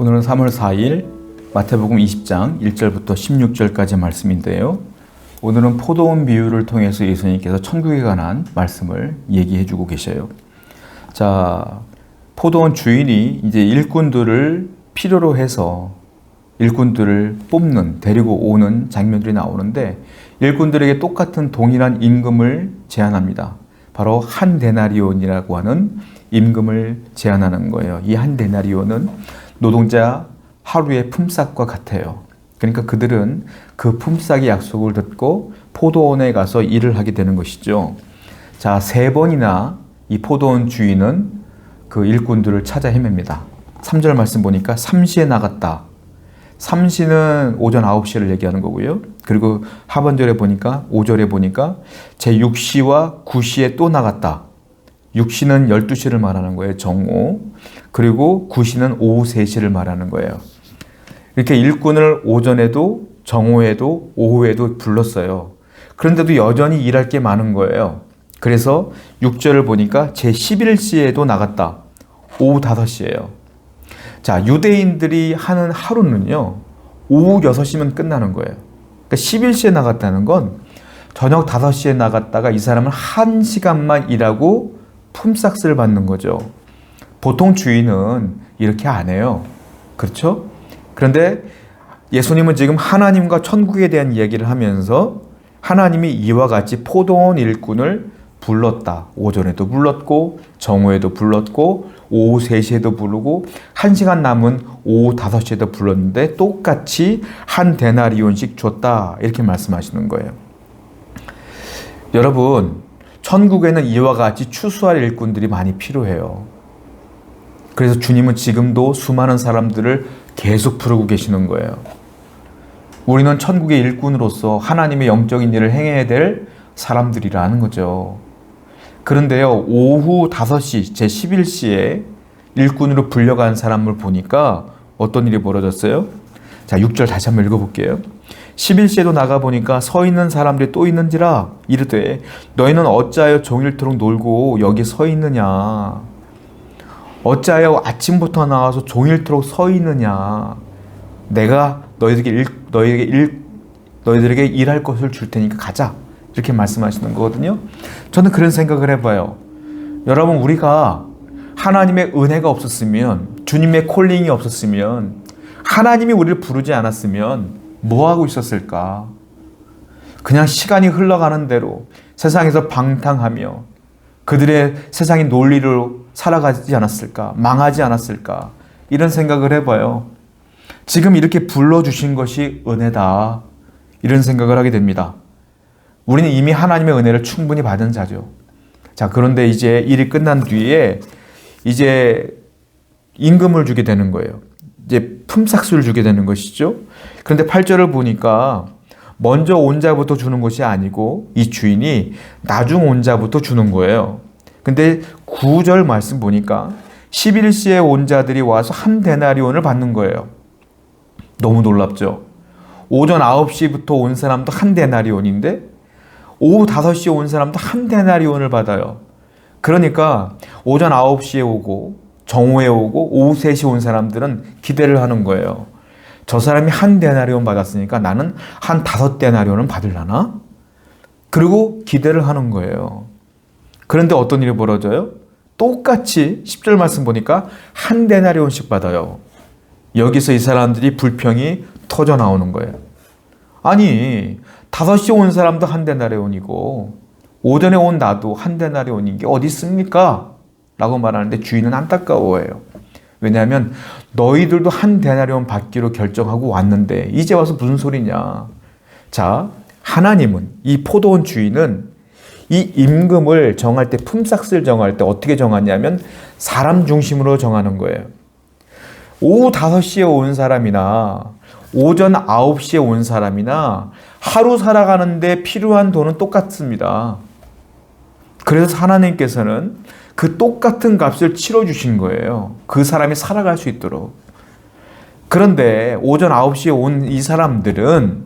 오늘은 3월 4일 마태복음 20장 1절부터 16절까지 말씀인데요. 오늘은 포도원 비유를 통해서 예수님께서 천국에 관한 말씀을 얘기해 주고 계셔요. 자, 포도원 주인이 이제 일꾼들을 필요로 해서 일꾼들을 뽑는, 데리고 오는 장면들이 나오는데 일꾼들에게 똑같은 동일한 임금을 제안합니다. 바로 한 데나리온이라고 하는 임금을 제안하는 거예요. 이 한 데나리온은 노동자 하루의 품삯과 같아요. 그러니까 그들은 그 품삯의 약속을 듣고 포도원에 가서 일을 하게 되는 것이죠. 자, 세 번이나 이 포도원 주인은 그 일꾼들을 찾아 헤맵니다. 3절 말씀 보니까 3시에 나갔다. 3시는 오전 9시를 얘기하는 거고요. 그리고 하반절에 보니까 5절에 보니까 제 6시와 9시에 또 나갔다. 6시는 12시를 말하는 거예요. 정오. 그리고 9시는 오후 3시를 말하는 거예요. 이렇게 일꾼을 오전에도 정오에도 오후에도 불렀어요. 그런데도 여전히 일할 게 많은 거예요. 그래서 6절을 보니까 제 11시에도 나갔다. 오후 5시예요. 자, 유대인들이 하는 하루는요. 오후 6시면 끝나는 거예요. 그러니까 11시에 나갔다는 건 저녁 5시에 나갔다가 이 사람은 1시간만 일하고 품삯을 받는 거죠. 보통 주인은 이렇게 안 해요. 그렇죠? 그런데 예수님은 지금 하나님과 천국에 대한 이야기를 하면서 하나님이 이와 같이 포도원 일꾼을 불렀다. 오전에도 불렀고, 정오에도 불렀고, 오후 3시에도 부르고, 1시간 남은 오후 5시에도 불렀는데, 똑같이 한 데나리온씩 줬다. 이렇게 말씀하시는 거예요. 여러분, 천국에는 이와 같이 추수할 일꾼들이 많이 필요해요. 그래서 주님은 지금도 수많은 사람들을 계속 부르고 계시는 거예요. 우리는 천국의 일꾼으로서 하나님의 영적인 일을 행해야 될 사람들이라는 거죠. 그런데요, 오후 5시, 제 11시에 일꾼으로 불려간 사람을 보니까 어떤 일이 벌어졌어요? 자, 6절 다시 한번 읽어볼게요. 11시에도 나가 보니까 서 있는 사람들이 또 있는지라 이르되 너희는 어찌하여 종일토록 놀고 여기 서 있느냐? 어찌하여 아침부터 나와서 종일토록 서 있느냐? 내가 너희들에게 일, 너희에게 일, 너희들에게 일할 것을 줄 테니까 가자. 이렇게 말씀하시는 거거든요. 저는 그런 생각을 해봐요. 여러분 우리가 하나님의 은혜가 없었으면 주님의 콜링이 없었으면 하나님이 우리를 부르지 않았으면 뭐 하고 있었을까? 그냥 시간이 흘러가는 대로 세상에서 방탕하며 그들의 세상의 논리로 살아가지 않았을까? 망하지 않았을까? 이런 생각을 해봐요. 지금 이렇게 불러주신 것이 은혜다. 이런 생각을 하게 됩니다. 우리는 이미 하나님의 은혜를 충분히 받은 자죠. 자, 그런데 이제 일이 끝난 뒤에 이제 임금을 주게 되는 거예요. 이제 품삯을 주게 되는 것이죠. 그런데 8절을 보니까 먼저 온 자부터 주는 것이 아니고 이 주인이 나중 온 자부터 주는 거예요. 근데 9절 말씀 보니까 11시에 온 자들이 와서 한 데나리온을 받는 거예요. 너무 놀랍죠? 오전 9시부터 온 사람도 한 데나리온인데 오후 5시에 온 사람도 한 데나리온을 받아요. 그러니까 오전 9시에 오고 정오에 오고 오후 3시 온 사람들은 기대를 하는 거예요. 저 사람이 한 데나리온 받았으니까 나는 한 다섯 데나리온은 받을라나? 그리고 기대를 하는 거예요. 그런데 어떤 일이 벌어져요? 똑같이 10절 말씀 보니까 한 데나리온씩 받아요. 여기서 이 사람들이 불평이 터져 나오는 거예요. 아니, 5시 온 사람도 한 데나리온이고 오전에 온 나도 한 데나리온인 게 어디 있습니까? 라고 말하는데 주인은 안타까워해요. 왜냐하면 너희들도 한 데나리온 받기로 결정하고 왔는데 이제 와서 무슨 소리냐. 자, 하나님은 이 포도원 주인은 이 임금을 정할 때 품삯을 정할 때 어떻게 정하냐면 사람 중심으로 정하는 거예요. 오후 5시에 온 사람이나 오전 9시에 온 사람이나 하루 살아가는데 필요한 돈은 똑같습니다. 그래서 하나님께서는 그 똑같은 값을 치러주신 거예요. 그 사람이 살아갈 수 있도록. 그런데 오전 9시에 온 이 사람들은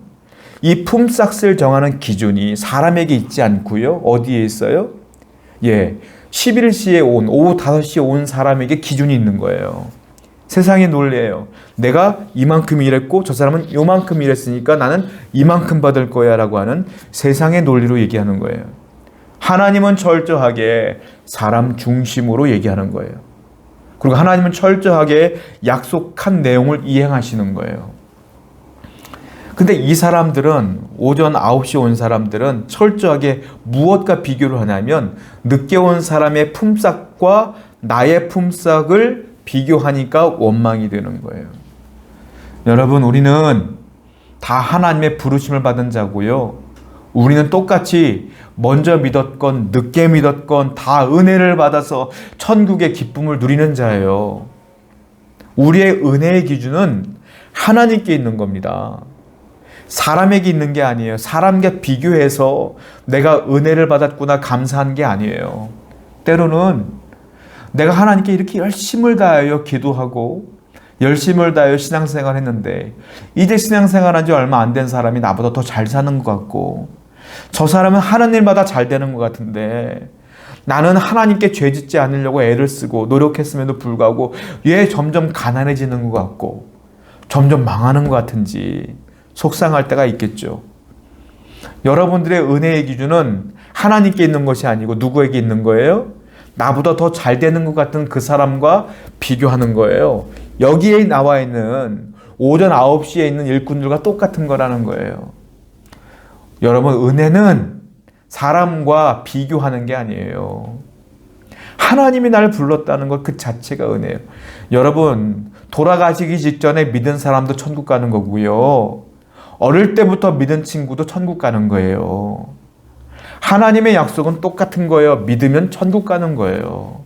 이 품삯을 정하는 기준이 사람에게 있지 않고요. 어디에 있어요? 예. 11시에 온, 오후 5시에 온 사람에게 기준이 있는 거예요. 세상의 논리예요. 내가 이만큼 일했고 저 사람은 요만큼 일했으니까 나는 이만큼 받을 거야 라고 하는 세상의 논리로 얘기하는 거예요. 하나님은 철저하게 사람 중심으로 얘기하는 거예요. 그리고 하나님은 철저하게 약속한 내용을 이행하시는 거예요. 근데 이 사람들은 오전 9시 온 사람들은 철저하게 무엇과 비교를 하냐면 늦게 온 사람의 품삯과 나의 품삯을 비교하니까 원망이 되는 거예요. 여러분, 우리는 다 하나님의 부르심을 받은 자고요. 우리는 똑같이 먼저 믿었건 늦게 믿었건 다 은혜를 받아서 천국의 기쁨을 누리는 자예요. 우리의 은혜의 기준은 하나님께 있는 겁니다. 사람에게 있는 게 아니에요. 사람과 비교해서 내가 은혜를 받았구나 감사한 게 아니에요. 때로는 내가 하나님께 이렇게 열심을 다하여 기도하고 열심을 다하여 신앙생활 했는데 이제 신앙생활 한 지 얼마 안 된 사람이 나보다 더 잘 사는 것 같고 저 사람은 하는 일마다 잘 되는 것 같은데 나는 하나님께 죄 짓지 않으려고 애를 쓰고 노력했음에도 불구하고 왜 점점 가난해지는 것 같고 점점 망하는 것 같은지 속상할 때가 있겠죠. 여러분들의 은혜의 기준은 하나님께 있는 것이 아니고 누구에게 있는 거예요? 나보다 더 잘 되는 것 같은 그 사람과 비교하는 거예요. 여기에 나와 있는 오전 9시에 있는 일꾼들과 똑같은 거라는 거예요. 여러분, 은혜는 사람과 비교하는 게 아니에요. 하나님이 나를 불렀다는 것 그 자체가 은혜예요. 여러분, 돌아가시기 직전에 믿은 사람도 천국 가는 거고요. 어릴 때부터 믿은 친구도 천국 가는 거예요. 하나님의 약속은 똑같은 거예요. 믿으면 천국 가는 거예요.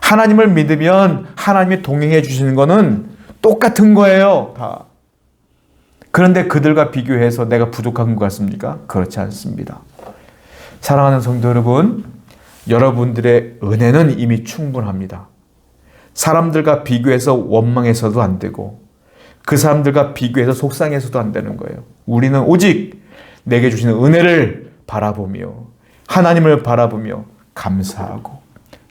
하나님을 믿으면 하나님이 동행해 주시는 거는 똑같은 거예요. 다. 그런데 그들과 비교해서 내가 부족한 것 같습니까? 그렇지 않습니다. 사랑하는 성도 여러분, 여러분들의 은혜는 이미 충분합니다. 사람들과 비교해서 원망해서도 안 되고, 그 사람들과 비교해서 속상해서도 안 되는 거예요. 우리는 오직 내게 주시는 은혜를 바라보며, 하나님을 바라보며 감사하고,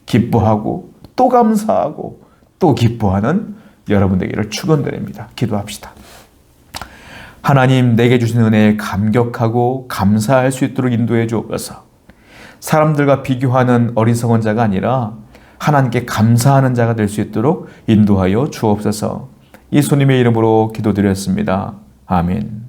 기뻐하고, 또 감사하고, 또 기뻐하는 여러분 되기를 축원드립니다. 기도합시다. 하나님 내게 주신 은혜에 감격하고 감사할 수 있도록 인도해 주옵소서. 사람들과 비교하는 어리석은 자가 아니라 하나님께 감사하는 자가 될 수 있도록 인도하여 주옵소서. 예수님의 이름으로 기도드렸습니다. 아멘.